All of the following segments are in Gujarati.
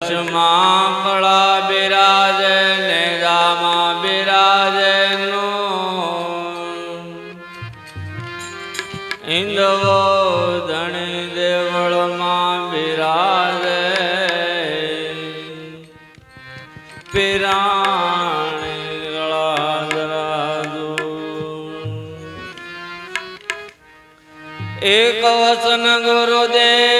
ચશ્મા કળા બિરાજ ને રામા બિરાજ નો ઇન્દવો ધણી દેવળમાં બિરાજ. પિરાણી ગળા દરાદુ એક વસન ગુરુદેવ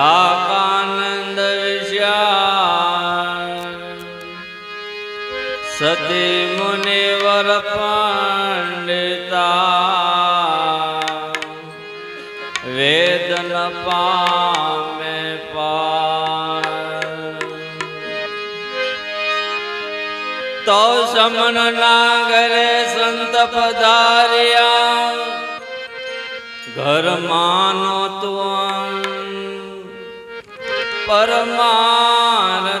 રાકાનંદ વિશ્યા સતી મુનિવર પંડિતા વેદન પામે પા તો નાગરે સંત પધાર્યા ઘર માનો તું પરમારતને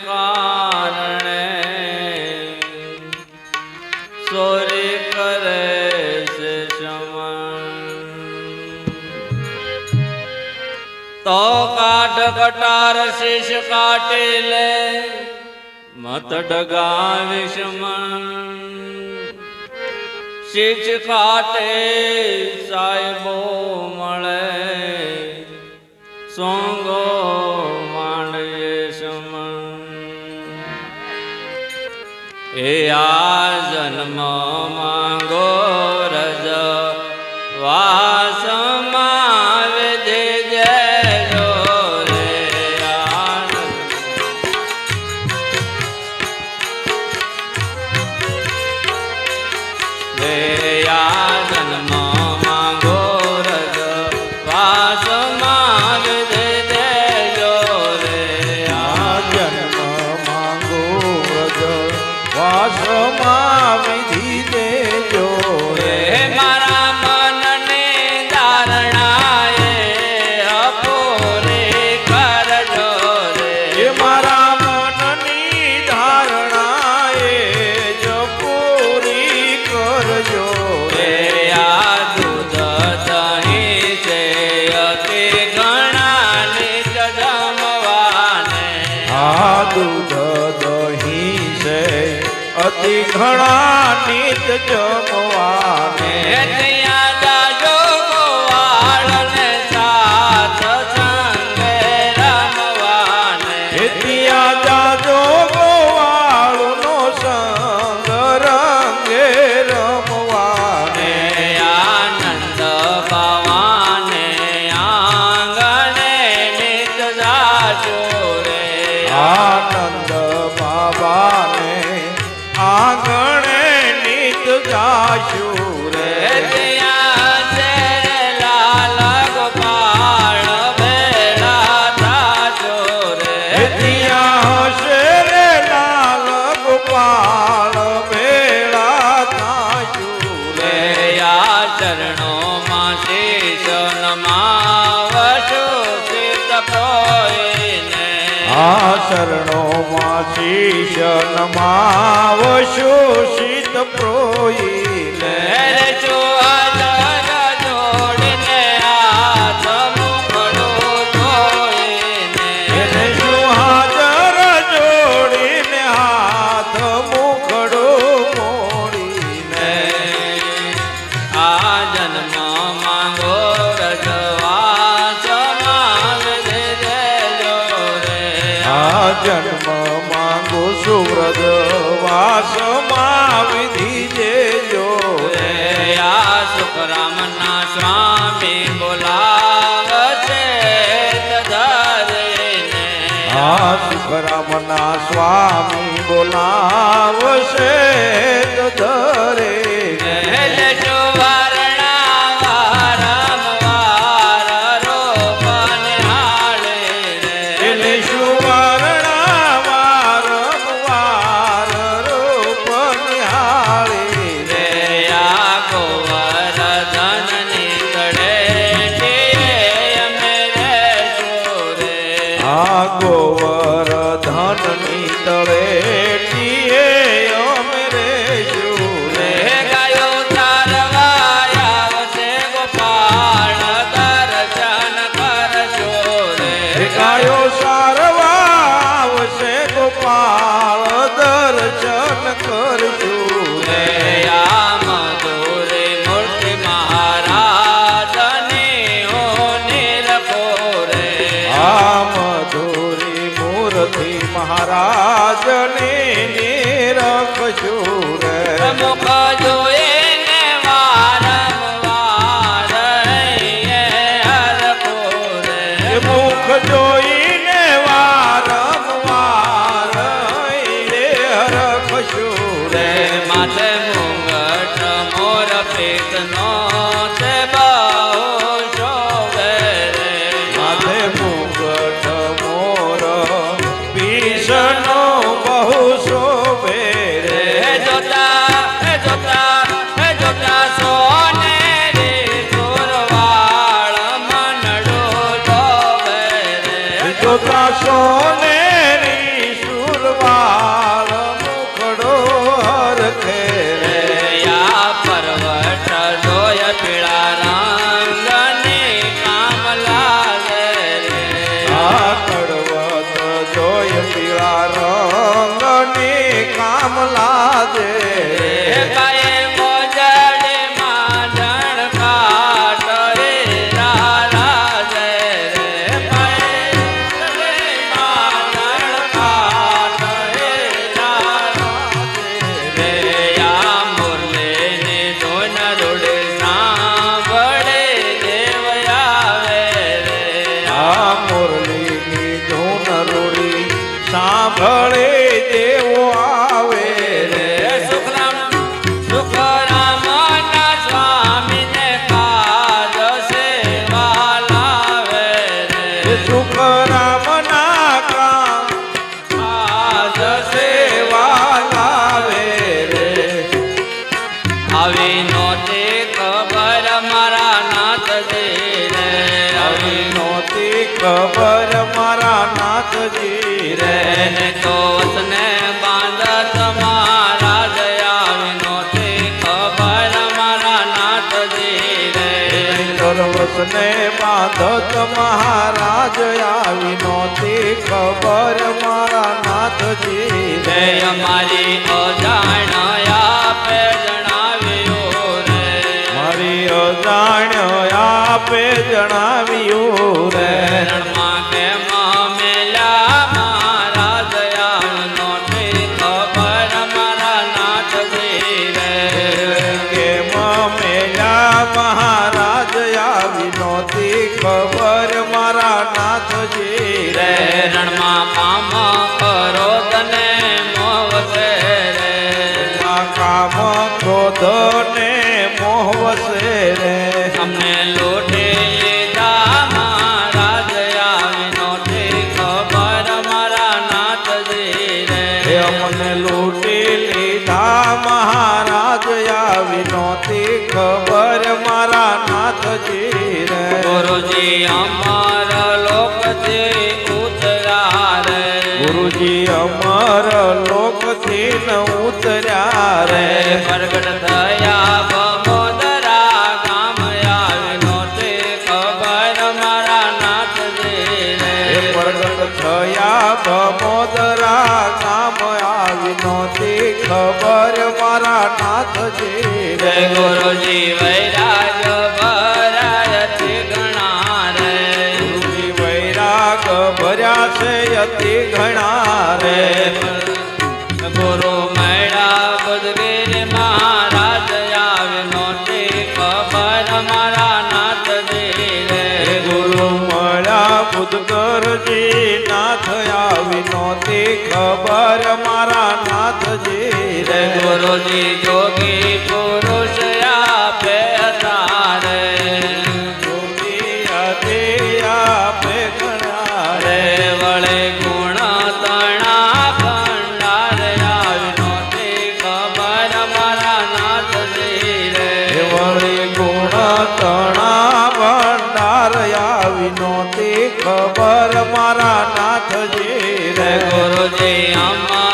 કારણે સોરે કરે છે તો કાઢ કટાર શેષ કાટે લે, મત ડગાવે શમણ શેષ કાટે સાહેબો મળે સોમ ઘણા નીત જગવાને ચરણોમાં શીશ નમાવશો શીત પ્રોઈ લેજો ના સ્વામી બોલાવશે. શૂર રમો કાજો ભણે સાંભળે આ ને બાંધત મહારાજ આવી નહોતી ખબર મારા નાથજી રે અમારી અજાણ્યાપે જણાવ્યો રે મારી અજાણ્યાપે જણાવ્યું રે રણમાં અમારા લોક છે ઉતર્યા રે. ગુરુજી અમારા લોક છે ન ઉતર્યા રે. પ્રગટ થયા બમોદરા ગામ આવીનો તે ખબર મારા નાથ રે પ્રગટ થયા ખુદ કરજે નાથ આવીનો તે ખબર મારા નાથજી. રે ગુરુજી જોગી. નહોતી ખબર મારા નાથજી રે ગુરુજી અમા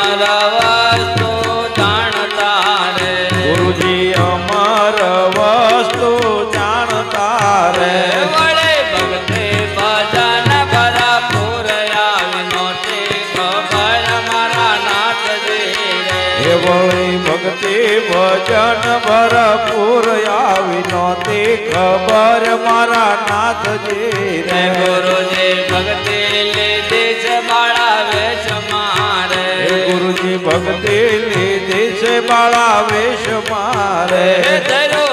રાખજે રે. ગુરુજી ભક્તિ લીધે જ બાળાવે સમારે ગુરુજી ભક્તિ લીધે જ બાળાવે સમારે ધરો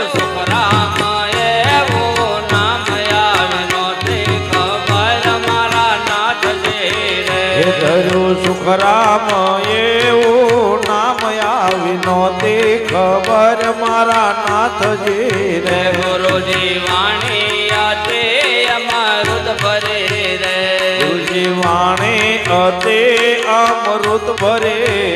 અમૃત ભરે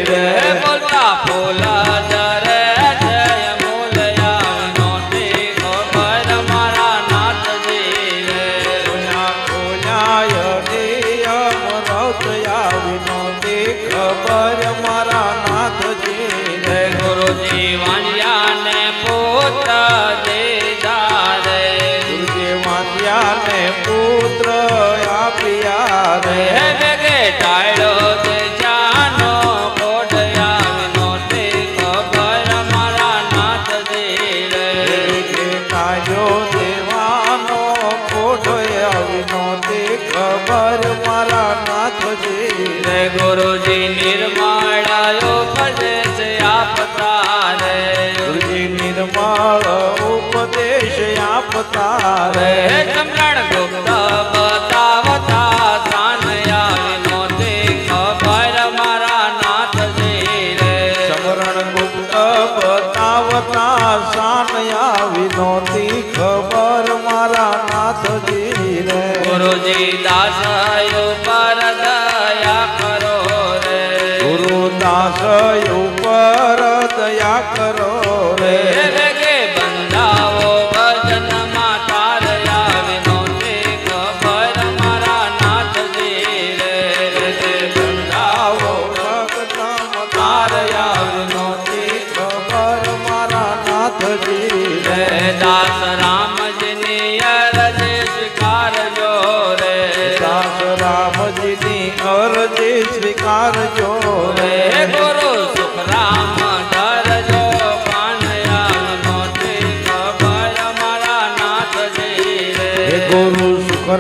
ગુપ્તા રે ચમરાણ ગુપ્તા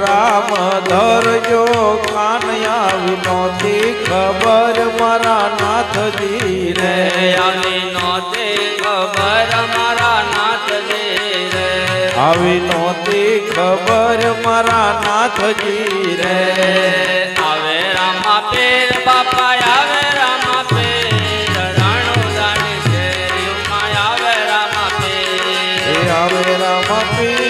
રામ ધરજો કાનયા વિનોતી ખબર મારા નાથજી રે આવી નોતી ખબર મારા નાથજી રે આવી નોતી ખબર મારા નાથજી રે આવે રામા પીર બાપા આવે રામા પીર. રાણુ રાણી છે આવે રામા પીર. આવે રામા પીર.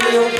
할렐루야.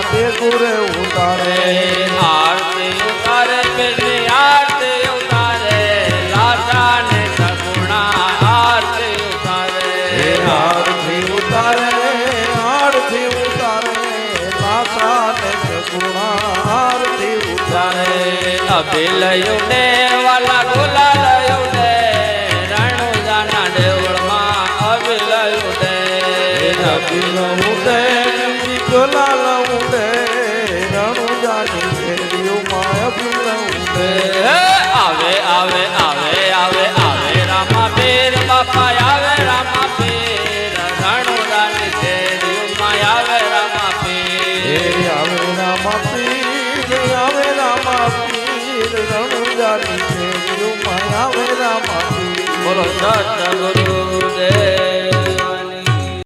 આરતી ગુરે ઉતારે. આરતી ઉતારે પેલે આરતી ઉતારે. લાટા ને સગુણા આરતી ઉતારે. આરતી ઉતારે આરતી ઉતારે. લાટા ને સગુણા આરતી ઉતારે. અભિલયો ને વાલા ગોલા લયો ને રણુ જાના દેવળમાં અભિલયો ને અભિલયો ને જો લાલ ઉડે આવે આવે આવે આવે આવે રામા પીર બાપા આવે રામા પીર રણું જાની ફેર્યું માય આવે રામા પીર આવે રામા આવે રામા બોલો સતગુરુ